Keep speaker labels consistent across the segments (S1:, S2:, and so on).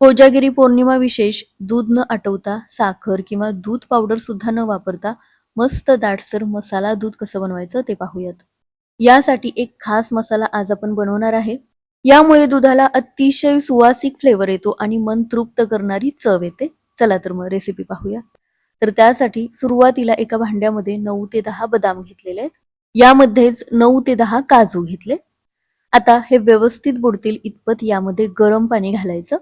S1: कोजागिरी पौर्णिमा विशेष दूध न आटवता साखर किंवा दूध पावडर सुद्धा न वापरता मस्त दाटसर मसाला दूध कसं बनवायचं ते पाहूयात. यासाठी एक खास मसाला आज आपण बनवणार आहे. यामुळे दुधाला अतिशय सुवासिक फ्लेवर येतो आणि मन तृप्त करणारी चव येते. चला तर मग रेसिपी पाहूया. तर त्यासाठी सुरुवातीला एका भांड्यामध्ये नऊ ते दहा बदाम घेतलेले आहेत. यामध्येच नऊ ते दहा काजू घेतले. आता हे व्यवस्थित बुडतील इतपत यामध्ये गरम पाणी घालायचं.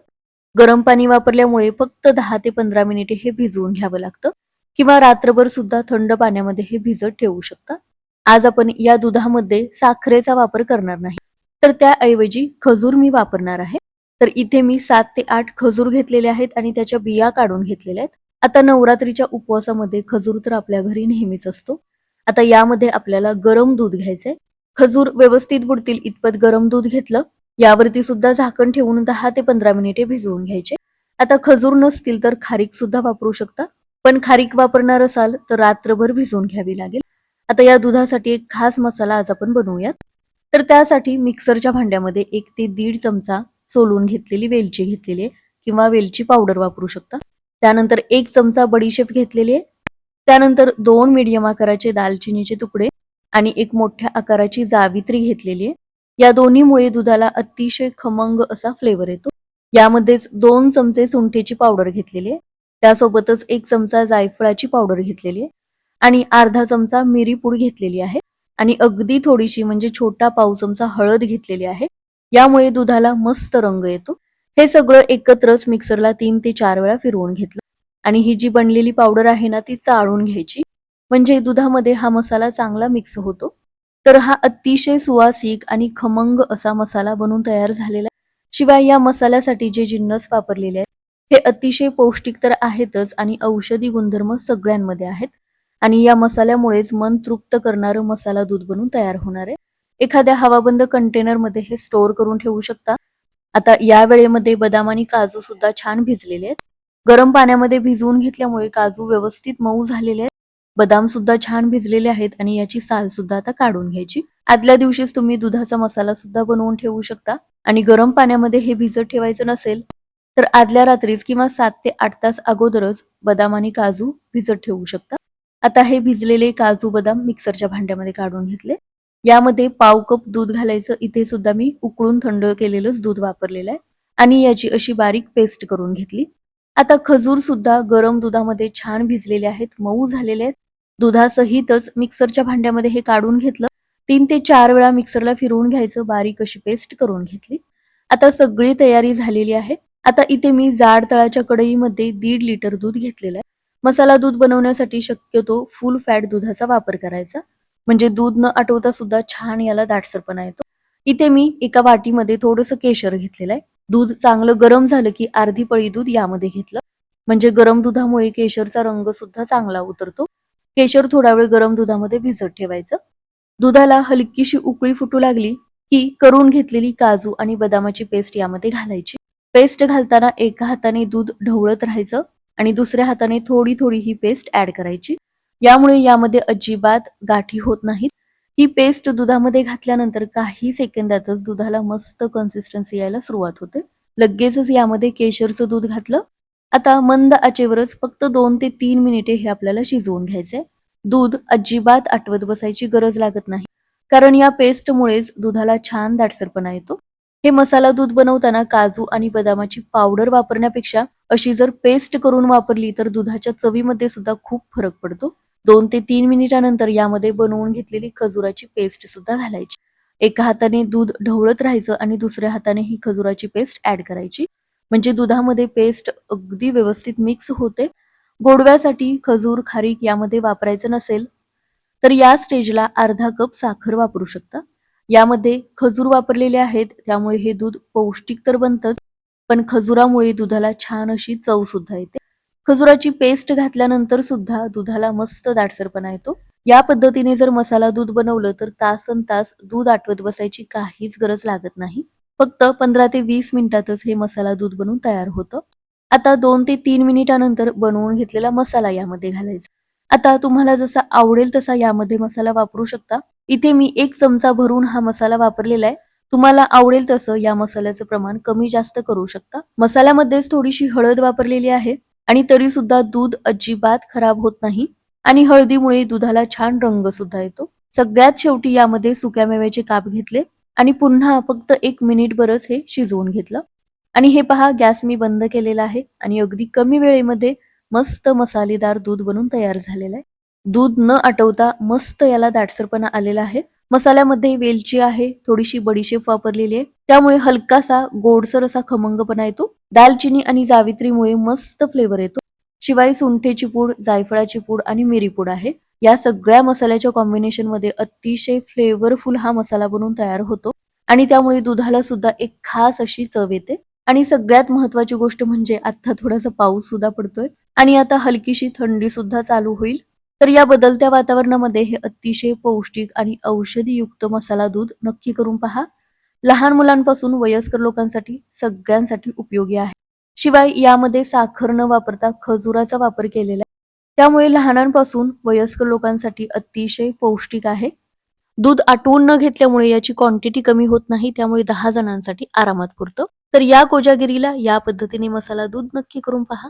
S1: गरम पाणी वापरल्यामुळे फक्त दहा ते पंधरा मिनिटे हे भिजवून घ्यावं लागतं. किंवा रात्रभर सुद्धा थंड पाण्यामध्ये हे भिजत ठेवू शकता. आज आपण या दुधामध्ये साखरेचा वापर करणार नाही. तर त्याऐवजी खजूर मी वापरणार आहे. तर इथे मी सात ते आठ खजूर घेतलेले आहेत आणि त्याच्या बिया काढून घेतलेल्या आहेत. आता नवरात्रीच्या उपवासामध्ये खजूर तर आपल्या घरी नेहमीच असतो. आता यामध्ये आपल्याला गरम दूध घ्यायचंय. खजूर व्यवस्थित बुडतील इतपत गरम दूध घेतलं यावरती सुद्धा झाकण ठेवून दहा ते पंधरा मिनिटे भिजवून घ्यायचे. आता खजूर नसतील तर खारीक सुद्धा वापरू शकता. पण खारीक वापरणार असाल तर रात्रभर भिजवून घ्यावी लागेल. आता या दुधासाठी एक खास मसाला आज आपण बनवूयात. तर त्यासाठी मिक्सरच्या भांड्यामध्ये एक ते दीड चमचा सोलून घेतलेली वेलची घेतलेली आहे किंवा वेलची पावडर वापरू शकता. त्यानंतर एक चमचा बडीशेप घेतलेली आहे. त्यानंतर दोन मीडियम आकाराचे दालचिनीचे तुकडे आणि एक मोठ्या आकाराची जावित्री घेतलेली आहे. या दोन्हीमुळे दुधाला अतिशय खमंग असा फ्लेवर येतो. यामध्येच दोन चमचे सुंठेची पावडर घेतलेली आहे. त्यासोबतच एक चमचा जायफळाची पावडर घेतलेली आहे. आणि अर्धा चमचा मिरी पूड घेतलेली आहे. आणि अगदी थोडीशी म्हणजे छोटा पाव चमचा हळद घेतलेली आहे. यामुळे दुधाला मस्त रंग येतो. हे सगळं एकत्रच मिक्सरला तीन ते चार वेळा फिरवून घेतलं. आणि ही जी बनलेली पावडर आहे ना ती चाळून घ्यायची. म्हणजे दुधामध्ये हा मसाला चांगला मिक्स होतो. तर हा अतिशय सुवासिक आणि खमंग असा मसाला बनून तयार झालेला शिवाय या मसाल्यासाठी जे जिन्नस वापरलेले आहेत हे अतिशय पौष्टिक तर आहेतच आणि औषधी गुणधर्म सगळ्यांमध्ये आहेत. आणि या मसाल्यामुळेच मन तृप्त करणारं मसाला दूध बनून तयार होणार आहे. एखाद्या हवाबंद कंटेनरमध्ये हे स्टोअर करून ठेवू शकता. आता या वेळेमध्ये बदाम आणि काजू सुद्धा छान भिजलेले आहेत. गरम पाण्यामध्ये भिजवून घेतल्यामुळे काजू व्यवस्थित मऊ झालेले आहेत. बदाम सुद्धा छान भिजलेले आहेत आणि याची साल सुद्धा आता काढून घ्यायची. आदल्या दिवशीच तुम्ही दुधाचा मसाला सुद्धा बनवून ठेवू शकता आणि गरम पाण्यामध्ये हे भिजत ठेवायचं नसेल तर आदल्या रात्रीच किंवा सात ते आठ तास अगोदरच बदाम आणि काजू भिजत ठेवू शकता. आता हे भिजलेले काजू बदाम मिक्सरच्या भांड्यामध्ये काढून घेतले. यामध्ये पाव कप दूध घालायचं इथे सुद्धा मी उकळून थंड केलेलंच दूध वापरलेलं आहे आणि याची अशी बारीक पेस्ट करून घेतली. आता खजूर सुद्धा गरम दुधामध्ये छान भिजलेले आहेत मऊ झालेले आहेत दुधासहितच मिक्सरच्या भांड्यामध्ये हे काढून घेतलं. तीन ते चार वेळा मिक्सरला फिरवून घ्यायचं बारीक अशी पेस्ट करून घेतली. आता सगळी तयारी झालेली आहे. आता इथे मी जाड तळाच्या कढईमध्ये दीड लिटर दूध घेतलेलं आहे. मसाला दूध बनवण्यासाठी शक्यतो फुल फॅट दुधाचा वापर करायचा. म्हणजे दूध न आटवता सुद्धा छान याला दाटसरपणा येतो. इथे मी एका वाटीमध्ये थोडस केशर घेतलेलं आहे. दूध चांगलं गरम झालं की अर्धी पळी दूध यामध्ये घेतलं. म्हणजे गरम दुधामुळे केशरचा रंग सुद्धा चांगला उतरतो. केशर थोडा वेळ गरम दुधामध्ये भिजत ठेवायचं. दुधाला हलकीशी उकळी फुटू लागली की करून घेतलेली काजू आणि बदामाची पेस्ट यामध्ये घालायची. पेस्ट घालताना एका हाताने दूध ढवळत राहायचं आणि दुसऱ्या हाताने थोडी थोडी ही पेस्ट ऍड करायची. यामुळे यामध्ये अजिबात गाठी होत नाहीत. ही पेस्ट दुधामध्ये घातल्यानंतर काही सेकंदातच दुधाला मस्त कन्सिस्टन्सी यायला सुरुवात होते. लगेचच यामध्ये केशरचं दूध घातलं आता मंद आचेवरच फक्त दोन ते तीन मिनिटे हे आपल्याला शिजवून घ्यायचे दूध अजिबात आटवत बसायची गरज लागत नाही. कारण या पेस्टमुळेच दुधाला छान दाटसरपणा येतो. हे मसाला दूध बनवताना काजू आणि बदामाची पावडर वापरण्यापेक्षा अशी जर पेस्ट करून वापरली तर दुधाच्या चवीमध्ये सुद्धा खूप फरक पडतो. दोन ते तीन मिनिटानंतर यामध्ये बनवून घेतलेली खजुराची पेस्ट सुद्धा घालायची. एका हाताने दूध ढवळत राहायचं आणि दुसऱ्या हाताने ही खजुराची पेस्ट ऍड करायची. म्हणजे दुधामध्ये पेस्ट अगदी व्यवस्थित मिक्स होते. गोडव्यासाठी खजूर खारीक यामध्ये वापरायचं नसेल तर या स्टेजला अर्धा कप साखर वापरू शकता. यामध्ये खजूर वापरलेले आहेत त्यामुळे हे दूध पौष्टिक तर बनतच पण खजुरामुळे दुधाला छान अशी चव सुद्धा येते. खजुराची पेस्ट घातल्यानंतर सुद्धा दुधाला मस्त दाटसरपणा येतो. या पद्धतीने जर मसाला दूध बनवलं तर तासन तास दूध आटवत बसायची काहीच गरज लागत नाही. फक्त पंधरा ते वीस मिनिटातच हे मसाला दूध बनवून तयार होतं. आता दोन ते तीन मिनिटानंतर बनवून घेतलेला मसाला यामध्ये घालायचा. आता तुम्हाला जसा आवडेल तसा यामध्ये मसाला वापरू शकता. इथे मी एक चमचा भरून हा मसाला वापरलेला आहे. तुम्हाला आवडेल तसं या मसाल्याचं प्रमाण कमी जास्त करू शकता. मसाल्यामध्येच थोडीशी हळद वापरलेली आहे. आणि तरी सुद्धा दूध अजिबात खराब होत नाही. आणि हळदीमुळे दुधाला छान रंग सुद्धा येतो. सगळ्यात शेवटी यामध्ये सुक्या मेव्याचे काप घेतले. आणि पुन्हा फक्त एक मिनिट बरच हे शिजवून घेतलं. आणि हे पहा गॅस मी बंद केलेला आहे आणि अगदी कमी वेळेमध्ये मस्त मसालेदार दूध बनून तयार झालेलं आहे. दूध न आटवता मस्त याला दाटसरपणा आलेला आहे. मसाल्यामध्ये वेलची आहे थोडीशी बडीशेप वापरलेली आहे. त्यामुळे हलकासा गोडसर असा खमंगपणा येतो. दालचिनी आणि जावित्रीमुळे मस्त फ्लेवर येतो. शिवाय सुंठेची पूड जायफळाची पूड आणि मिरी पूड आहे. या सगळ्या मसाल्याच्या कॉम्बिनेशनमध्ये अतिशय फ्लेवरफुल हा मसाला बनून तयार होतो. आणि त्यामुळे दुधाला सुद्धा एक खास अशी चव येते. आणि सगळ्यात महत्वाची गोष्ट म्हणजे आता थोडासा पाऊस सुद्धा पडतोय. आणि आता हलकीशी थंडी सुद्धा चालू होईल. तर या बदलत्या वातावरणामध्ये हे अतिशय पौष्टिक आणि औषधीयुक्त मसाला दूध नक्की करून पहा. लहान मुलांपासून वयस्कर लोकांसाठी सगळ्यांसाठी उपयोगी आहे. शिवाय यामध्ये साखर न वापरता खजुराचा वापर केलेला त्यामुळे लहानांपासून वयस्कर लोकांसाठी अतिशय पौष्टिक आहे. दूध आटवून न घेतल्यामुळे याची क्वांटिटी कमी होत नाही त्यामुळे दहा जणांसाठी आरामात पुरतं. तर या कोजागिरीला या पद्धतीने मसाला दूध नक्की करून पहा.